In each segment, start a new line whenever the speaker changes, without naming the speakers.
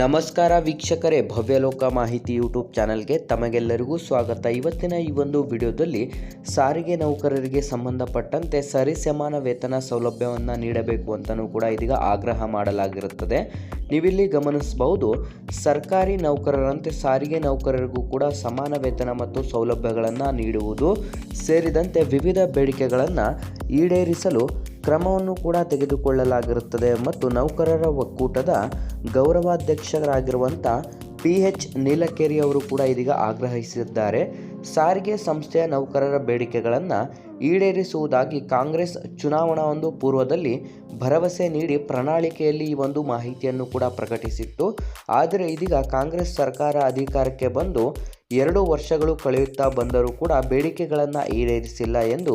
ನಮಸ್ಕಾರ ವೀಕ್ಷಕರೇ ಭವ್ಯಲೋಕ ಮಾಹಿತಿ ಯೂಟ್ಯೂಬ್ ಚಾನಲ್ಗೆ ತಮಗೆಲ್ಲರಿಗೂ ಸ್ವಾಗತ. ಇವತ್ತಿನ ಈ ಒಂದು ವಿಡಿಯೋದಲ್ಲಿ ಸಾರಿಗೆ ನೌಕರರಿಗೆ ಸಂಬಂಧಪಟ್ಟಂತೆ ಸರಿಸಮಾನ ವೇತನ ಸೌಲಭ್ಯವನ್ನು ನೀಡಬೇಕು ಅಂತಲೂ ಕೂಡ ಇದೀಗ ಆಗ್ರಹ ಮಾಡಲಾಗಿರುತ್ತದೆ. ನೀವಿಲ್ಲಿ ಗಮನಿಸಬಹುದು, ಸರ್ಕಾರಿ ನೌಕರರಂತೆ ಸಾರಿಗೆ ನೌಕರರಿಗೂ ಕೂಡ ಸಮಾನ ವೇತನ ಮತ್ತು ಸೌಲಭ್ಯಗಳನ್ನು ನೀಡುವುದು ಸೇರಿದಂತೆ ವಿವಿಧ ಬೇಡಿಕೆಗಳನ್ನು ಈಡೇರಿಸಲು ಕ್ರಮವನ್ನು ಕೂಡ ತೆಗೆದುಕೊಳ್ಳಲಾಗಿರುತ್ತದೆ ಮತ್ತು ನೌಕರರ ಒಕ್ಕೂಟದ ಗೌರವಾಧ್ಯಕ್ಷರಾಗಿರುವಂಥ ಪಿ ಎಚ್ ನೀಲಕೇರಿ ಅವರು ಕೂಡ ಇದೀಗ ಆಗ್ರಹಿಸಿದ್ದಾರೆ. ಸಾರಿಗೆ ಸಂಸ್ಥೆಯ ನೌಕರರ ಬೇಡಿಕೆಗಳನ್ನು ಈಡೇರಿಸುವುದಾಗಿ ಕಾಂಗ್ರೆಸ್ ಚುನಾವಣಾ ಒಂದು ಪೂರ್ವದಲ್ಲಿ ಭರವಸೆ ನೀಡಿ ಪ್ರಣಾಳಿಕೆಯಲ್ಲಿ ಈ ಒಂದು ಮಾಹಿತಿಯನ್ನು ಕೂಡ ಪ್ರಕಟಿಸಿತ್ತು. ಆದರೆ ಇದೀಗ ಕಾಂಗ್ರೆಸ್ ಸರ್ಕಾರ ಅಧಿಕಾರಕ್ಕೆ ಬಂದು ಎರಡು ವರ್ಷಗಳು ಕಳೆಯುತ್ತಾ ಬಂದರೂ ಕೂಡ ಬೇಡಿಕೆಗಳನ್ನು ಈಡೇರಿಸಿಲ್ಲ ಎಂದು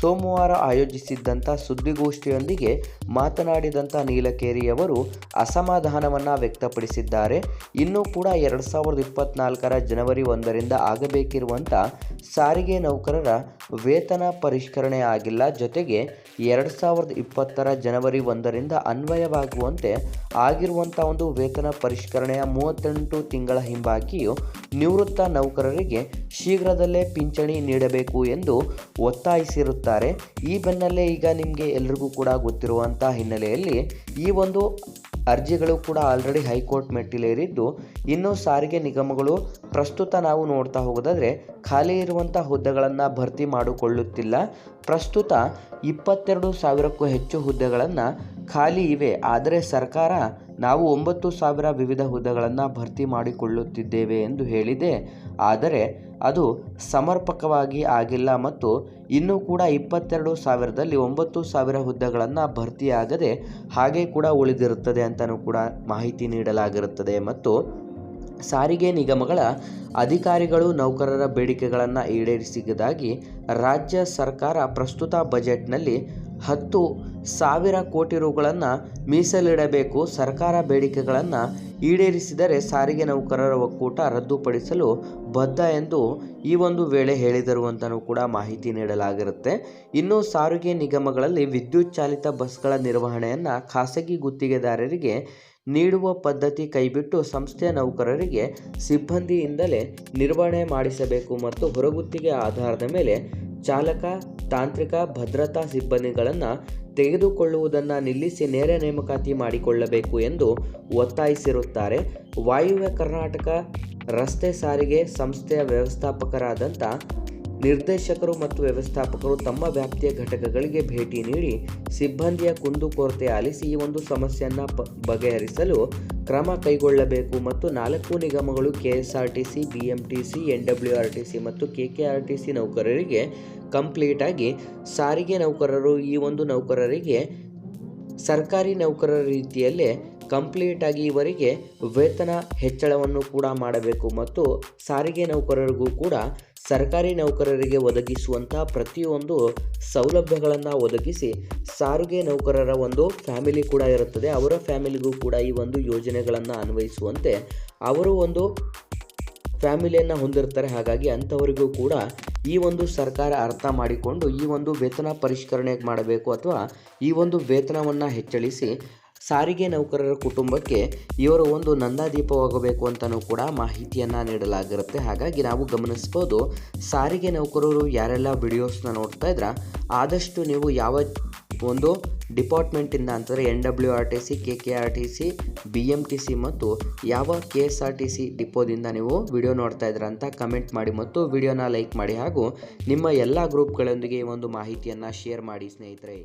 ಸೋಮವಾರ ಆಯೋಜಿಸಿದ್ದಂಥ ಸುದ್ದಿಗೋಷ್ಠಿಯೊಂದಿಗೆ ಮಾತನಾಡಿದಂಥ ನೀಲಕೇರಿಯವರು ಅಸಮಾಧಾನವನ್ನು ವ್ಯಕ್ತಪಡಿಸಿದ್ದಾರೆ. ಇನ್ನೂ ಕೂಡ ಎರಡು ಸಾವಿರದ ಇಪ್ಪತ್ನಾಲ್ಕರ ಜನವರಿ ಒಂದರಿಂದ ಆಗಬೇಕಿರುವಂಥ ಸಾರಿಗೆ ನೌಕರರ ವೇತನ ಪರಿಷ್ಕರಣೆ ಆಗಿಲ್ಲ. ಜೊತೆಗೆ ಎರಡು ಸಾವಿರದ ಇಪ್ಪತ್ತರ ಜನವರಿ ಒಂದರಿಂದ ಅನ್ವಯವಾಗುವಂತೆ ಆಗಿರುವಂಥ ಒಂದು ವೇತನ ಪರಿಷ್ಕರಣೆಯ ಮೂವತ್ತೆಂಟು ತಿಂಗಳ ಹಿಂಬಾಕಿಯು ನಿವೃತ್ತ ನೌಕರರಿಗೆ ಶೀಘ್ರದಲ್ಲೇ ಪಿಂಚಣಿ ನೀಡಬೇಕು ಎಂದು ಒತ್ತಾಯಿಸಿರುತ್ತಾರೆ. ಈ ಬೆನ್ನಲ್ಲೇ ಈಗ ನಿಮಗೆ ಎಲ್ರಿಗೂ ಕೂಡ ಗೊತ್ತಿರುವಂಥ ಹಿನ್ನೆಲೆಯಲ್ಲಿ ಈ ಒಂದು ಅರ್ಜಿಗಳು ಕೂಡ ಆಲ್ರೆಡಿ ಹೈಕೋರ್ಟ್ ಮೆಟ್ಟಿಲೇರಿದ್ದು, ಇನ್ನು ಸಾರಿಗೆ ನಿಗಮಗಳು ಪ್ರಸ್ತುತ ನಾವು ನೋಡ್ತಾ ಹೋಗೋದಾದರೆ ಖಾಲಿ ಇರುವಂಥ ಹುದ್ದೆಗಳನ್ನು ಭರ್ತಿ ಮಾಡಿಕೊಳ್ಳುತ್ತಿಲ್ಲ. ಪ್ರಸ್ತುತ ಇಪ್ಪತ್ತೆರಡು ಸಾವಿರಕ್ಕೂ ಹೆಚ್ಚು ಹುದ್ದೆಗಳನ್ನು ಖಾಲಿ ಇವೆ, ಆದರೆ ಸರ್ಕಾರ ನಾವು ಒಂಬತ್ತು ಸಾವಿರ ವಿವಿಧ ಹುದ್ದೆಗಳನ್ನು ಭರ್ತಿ ಮಾಡಿಕೊಳ್ಳುತ್ತಿದ್ದೇವೆ ಎಂದು ಹೇಳಿದೆ. ಆದರೆ ಅದು ಸಮರ್ಪಕವಾಗಿ ಆಗಿಲ್ಲ ಮತ್ತು ಇನ್ನೂ ಕೂಡ ಇಪ್ಪತ್ತೆರಡು ಸಾವಿರದಲ್ಲಿ ಒಂಬತ್ತು ಸಾವಿರ ಹುದ್ದೆಗಳನ್ನು ಭರ್ತಿಯಾಗದೆ ಹಾಗೆ ಕೂಡ ಉಳಿದಿರುತ್ತದೆ ಅಂತಲೂ ಕೂಡ ಮಾಹಿತಿ ನೀಡಲಾಗಿರುತ್ತದೆ. ಮತ್ತು ಸಾರಿಗೆ ನಿಗಮಗಳ ಅಧಿಕಾರಿಗಳು ನೌಕರರ ಬೇಡಿಕೆಗಳನ್ನು ಈಡೇರಿಸಿದಾಗಿ ರಾಜ್ಯ ಸರ್ಕಾರ ಪ್ರಸ್ತುತ ಬಜೆಟ್ನಲ್ಲಿ ಹತ್ತು ಸಾವಿರ ಕೋಟಿ ರುಗಳನ್ನು ಮೀಸಲಿಡಬೇಕು. ಸರ್ಕಾರ ಬೇಡಿಕೆಗಳನ್ನು ಈಡೇರಿಸಿದರೆ ಸಾರಿಗೆ ನೌಕರರ ಒಕ್ಕೂಟ ರದ್ದುಪಡಿಸಲು ಬದ್ಧ ಎಂದು ಈ ಒಂದು ವೇಳೆ ಹೇಳಿದರು ಅಂತಲೂ ಕೂಡ ಮಾಹಿತಿ ನೀಡಲಾಗಿರುತ್ತೆ. ಇನ್ನು ಸಾರಿಗೆ ನಿಗಮಗಳಲ್ಲಿ ವಿದ್ಯುತ್ ಚಾಲಿತ ಬಸ್ಗಳ ನಿರ್ವಹಣೆಯನ್ನು ಖಾಸಗಿ ಗುತ್ತಿಗೆದಾರರಿಗೆ ನೀಡುವ ಪದ್ಧತಿ ಕೈಬಿಟ್ಟು ಸಂಸ್ಥೆಯ ನೌಕರರಿಗೆ ಸಿಬ್ಬಂದಿಯಿಂದಲೇ ನಿರ್ವಹಣೆ ಮಾಡಿಸಬೇಕು ಮತ್ತು ಹೊರಗುತ್ತಿಗೆ ಆಧಾರದ ಮೇಲೆ ಚಾಲಕ ತಾಂತ್ರಿಕ ಭದ್ರತಾ ಸಿಬ್ಬಂದಿಗಳನ್ನು ತೆಗೆದುಕೊಳ್ಳುವುದನ್ನು ನಿಲ್ಲಿಸಿ ನೇರ ನೇಮಕಾತಿ ಮಾಡಿಕೊಳ್ಳಬೇಕು ಎಂದು ಒತ್ತಾಯಿಸಿರುತ್ತಾರೆ. ವಾಯುವ್ಯ ಕರ್ನಾಟಕ ರಸ್ತೆ ಸಾರಿಗೆ ಸಂಸ್ಥೆಯ ವ್ಯವಸ್ಥಾಪಕರಾದಂಥ ನಿರ್ದೇಶಕರು ಮತ್ತು ವ್ಯವಸ್ಥಾಪಕರು ತಮ್ಮ ವ್ಯಾಪ್ತಿಯ ಘಟಕಗಳಿಗೆ ಭೇಟಿ ನೀಡಿ ಸಿಬ್ಬಂದಿಯ ಕುಂದುಕೊರತೆ ಆಲಿಸಿ ಈ ಒಂದು ಸಮಸ್ಯೆಯನ್ನು ಪ ಬಗೆಹರಿಸಲು ಕ್ರಮ ಕೈಗೊಳ್ಳಬೇಕು ಮತ್ತು ನಾಲ್ಕು ನಿಗಮಗಳು K S R T C B M T C N W R T C ಮತ್ತು K K R T C ನೌಕರರಿಗೆ ಕಂಪ್ಲೀಟಾಗಿ ಸಾರಿಗೆ ನೌಕರರು ಈ ಒಂದು ನೌಕರರಿಗೆ, ಸರ್ಕಾರಿ ನೌಕರರ ರೀತಿಯಲ್ಲೇ ಕಂಪ್ಲೀಟಾಗಿ ಇವರಿಗೆ ವೇತನ ಹೆಚ್ಚಳವನ್ನು ಕೂಡ ಮಾಡಬೇಕು ಮತ್ತು ಸಾರಿಗೆ ನೌಕರರಿಗೂ ಕೂಡ ಸರ್ಕಾರಿ ನೌಕರರಿಗೆ ಒದಗಿಸುವಂಥ ಪ್ರತಿಯೊಂದು ಸೌಲಭ್ಯಗಳನ್ನು ಒದಗಿಸಿ ಸಾರಿಗೆ ನೌಕರರ ಒಂದು ಫ್ಯಾಮಿಲಿ ಕೂಡ ಇರುತ್ತದೆ. ಅವರ ಫ್ಯಾಮಿಲಿಗೂ ಕೂಡ ಈ ಒಂದು ಯೋಜನೆಗಳನ್ನು ಅನ್ವಯಿಸುವಂತೆ ಅವರು ಒಂದು ಫ್ಯಾಮಿಲಿಯನ್ನು ಹೊಂದಿರ್ತಾರೆ. ಹಾಗಾಗಿ ಅಂಥವರಿಗೂ ಕೂಡ ಈ ಒಂದು ಸರ್ಕಾರ ಅರ್ಥ ಮಾಡಿಕೊಂಡು ಈ ಒಂದು ವೇತನ ಪರಿಷ್ಕರಣೆ ಮಾಡಬೇಕು ಅಥವಾ ಈ ಒಂದು ವೇತನವನ್ನು ಹೆಚ್ಚಳಿಸಿ ಸಾರಿಗೆ ನೌಕರರ ಕುಟುಂಬಕ್ಕೆ ಇವರು ಒಂದು ನಂದಾದೀಪವಾಗಬೇಕು ಅಂತಲೂ ಕೂಡ ಮಾಹಿತಿಯನ್ನು ನೀಡಲಾಗಿರುತ್ತೆ. ಹಾಗಾಗಿ ನಾವು ಗಮನಿಸ್ಬೋದು, ಸಾರಿಗೆ ನೌಕರರು ಯಾರೆಲ್ಲ ವಿಡಿಯೋಸ್ನ ನೋಡ್ತಾ ಇದ್ರ, ಆದಷ್ಟು ನೀವು ಯಾವ ಒಂದು ಡಿಪಾರ್ಟ್ಮೆಂಟಿಂದ ಅಂತಂದರೆ N W R T C, K K R T C, B M T C ಮತ್ತು ಯಾವ K S R T C ಡಿಪೋದಿಂದ ನೀವು ವಿಡಿಯೋ ನೋಡ್ತಾ ಇದ್ರ ಅಂತ ಕಮೆಂಟ್ ಮಾಡಿ ಮತ್ತು ವಿಡಿಯೋನ ಲೈಕ್ ಮಾಡಿ ಹಾಗೂ ನಿಮ್ಮ ಎಲ್ಲ ಗ್ರೂಪ್ಗಳೊಂದಿಗೆ ಈ ಒಂದು ಮಾಹಿತಿಯನ್ನು ಶೇರ್ ಮಾಡಿ ಸ್ನೇಹಿತರೆ.